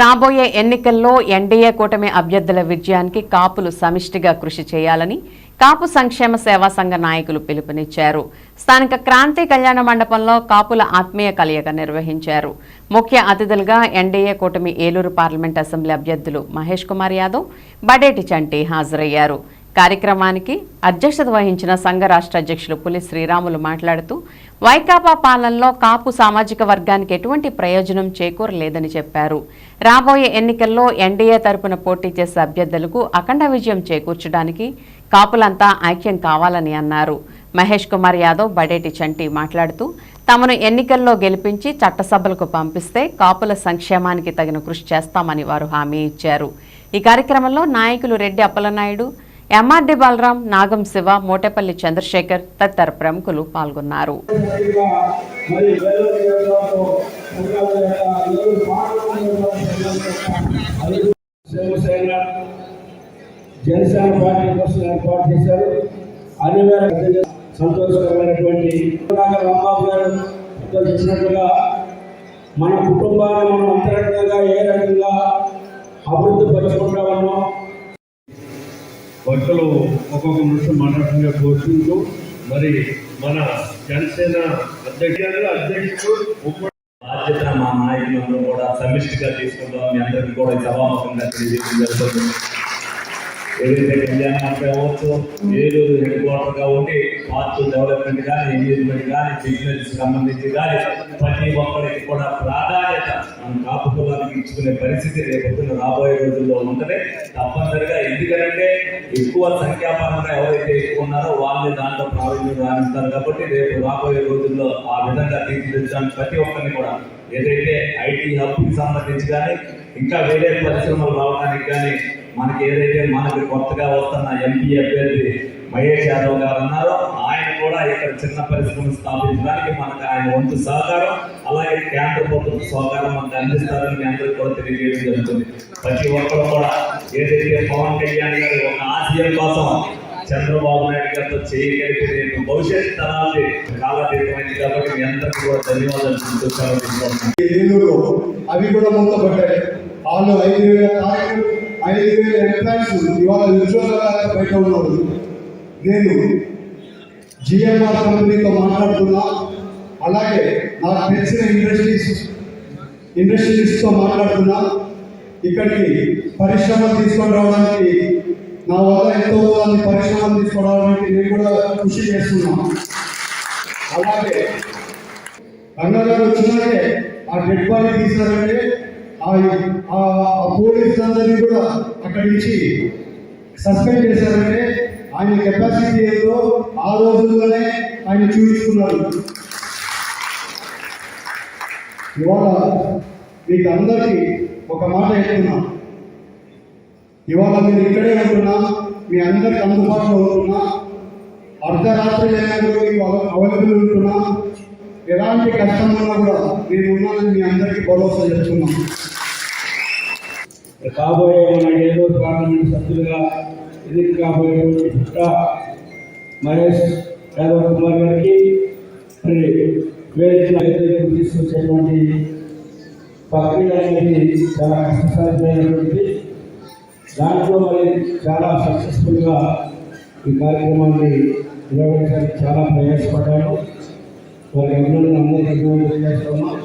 రాబోయే ఎన్నికల్లో ఎన్డీఏ కూటమి అభ్యర్థుల విజయానికి కాపులు సమిష్టిగా కృషి చేయాలని కాపు సంక్షేమ సేవా సంఘ నాయకులు పిలుపునిచ్చారు. స్థానిక క్రాంతి కళ్యాణ మండపంలో కాపుల ఆత్మీయ కలయిక నిర్వహించారు. ముఖ్య అతిథులుగా ఎన్డీఏ కూటమి ఏలూరు పార్లమెంట్ అసెంబ్లీ అభ్యర్థులు మహేష్ కుమార్ యాదవ్ బడేటి చంటి హాజరయ్యారు. కార్యక్రమానికి అధ్యక్షత వహించిన సంఘ రాష్ట్ర అధ్యక్షులు పులి శ్రీరాములు మాట్లాడుతూ వైకాపా పాలనలో కాపు సామాజిక వర్గానికి ఎటువంటి ప్రయోజనం చేకూరలేదని చెప్పారు. రాబోయే ఎన్నికల్లో ఎన్డీఏ తరపున పోటీ చేసే అభ్యర్థులకు అఖండ విజయం చేకూర్చడానికి కాపులంతా ఐక్యం కావాలని అన్నారు. మహేష్ కుమార్ యాదవ్ బడేటి చంటి మాట్లాడుతూ తమను ఎన్నికల్లో గెలిపించి చట్టసభలకు పంపిస్తే కాపుల సంక్షేమానికి తగిన కృషి చేస్తామని వారు హామీ ఇచ్చారు. ఈ కార్యక్రమంలో నాయకులు రెడ్డి అప్పలనాయుడు ఎంఆర్డి బలరాం నాగం శివ మోటేపల్లి చంద్రశేఖర్ తదితర ప్రముఖులు పాల్గొన్నారు. జనసేన పార్టీ కోసం ఏర్పాటు చేశారు. అన్ని వేల సంతోషకరమైనటువంటి రాంబాబు గారు మన కుటుంబాన్ని మనం అంతరంగంగా ఏ రకంగా అభివృద్ధి పరచుకుంటామన్నా భక్తులు ఒక్కొక్క నిమిషం మాట్లాడుతుండే కోరుకుంటూ మరి మన జనసేన అధ్యక్షులు అధ్యక్షుడు బాధ్యత మా నాయకులందరూ కూడా సమిష్టిగా తీసుకుందాం. మీ అందరికీ కూడా ఈ సభాముఖంగా తెలియజేయడం జరుగుతుంది. ఏదైతే కళ్యాణ కావచ్చు అవ్వచ్చు ఏలూరు హెడ్ క్వార్టర్గా ఉండి పార్టీ డెవలప్మెంట్ కానీ ఎంగేజ్మెంట్ కానీ బిజినెస్ సంబంధించి కానీ ప్రతి ఒక్కరికి కూడా ప్రాధాన్యత మనం కాపు కులానికి ఇచ్చుకునే పరిస్థితి రేపొద్దున రాబోయే రోజుల్లో ఉంటుంది. తప్పనిసరిగా ఎందుకంటే ఎక్కువ సంఖ్యాపరంగా ఎవరైతే ఎక్కువ ఉన్నారో వాళ్ళే దాంట్లో ప్రావీణ్యం రాణిస్తారు కాబట్టి రేపు రాబోయే రోజుల్లో ఆ విధంగా తీర్చిదిద్దడానికి ప్రతి ఒక్కరిని కూడా ఏదైతే ఐటీ హబ్కి సంబంధించి కానీ ఇంకా వేరే పరిశ్రమలు రావడానికి కానీ మనకి ఏదైతే మనకి కొత్తగా వస్తున్న ఎంపీ అభ్యర్థి మహేష్ యాదవ్ గారు ఉన్నారో ఆయన కూడా ఇక్కడ చిన్న పరిశ్రమను స్థాపించడానికి మనకు ఆయన వంతు సహకారం అలాగే కేంద్ర ప్రభుత్వం సహకారం మనకు అందిస్తారని మీ అందరికీ కూడా తెలియజేయడం జరుగుతుంది. ప్రతి ఒక్కరు కూడా ఏదైతే పవన్ కళ్యాణ్ గారు ఒక ఆశయం కోసం చంద్రబాబు నాయుడు గారితో చేయగలిగితే రేపు భవిష్యత్ తరాలు కాలతీతమైంది కాబట్టి మీ అందరికీ కూడా ధన్యవాదాలు తెలుపుతూ అవి కూడా మూతపడ్డాయి. వాళ్ళు ఐదు వేల కార్యక్రమం ఐదు వేల ఎంప్లాయీస్ ఇవాళ ఉద్యోగాలు బయట ఉన్నారు నేను జిఎంఆర్ కంపెనీతో మాట్లాడుతున్నా అలాగే నాకు తెలిసిన ఇండస్ట్రీస్ ఇండస్ట్రీస్తో మాట్లాడుతున్నా ఇక్కడికి పరిశ్రమలు తీసుకొని రావడానికి నా వల్ల ఎంతో మంది పరిశ్రమలు తీసుకురావడానికి నేను కూడా కృషి చేస్తున్నా అలాగే రంగారెడ్డి వచ్చినాకే ఆ డెడ్ బాడీ తీసినారంటే ఆ ఆ పోలీస్ అందరినీ కూడా అక్కడి నుంచి సస్పెండ్ చేశారంటే ఆయన కెపాసిటీ ఏదో ఆ రోజుల్లోనే ఆయన చూపించుకున్నారు. ఇవాళ మీకు అందరికీ ఒక మాట చెప్తున్నా. ఇవాళ మీరు ఇక్కడే ఉంటున్నా మీ అందరికి అందుబాటులో ఉంటున్నా అర్ధరాత్రి అయినా మీకు అవైలబుల్ ఉంటున్నా. ఎలాంటి కష్టం ఉన్నా కూడా నేను ఉన్నానని మీ అందరికీ భరోసా చెప్తున్నాను కాబోయే మన ఏలూరు పార్లమెంట్ సభ్యులుగా ఇది కాబోయే పుట్ట మహేష్ యాదవ్ కుమార్ గారికి మరి వేదిక వేదికకు తీసుకొచ్చేటువంటి ప్రక్రియ అనేది చాలా కష్టసాధ్యమైనటువంటి దాంట్లో మరి చాలా సక్సెస్ఫుల్గా ఈ కార్యక్రమాన్ని నిర్వహించడానికి చాలా ప్రయాసపడ్డాను. వారి అభినందన అందరికీ అభినందనలు చేస్తున్నాం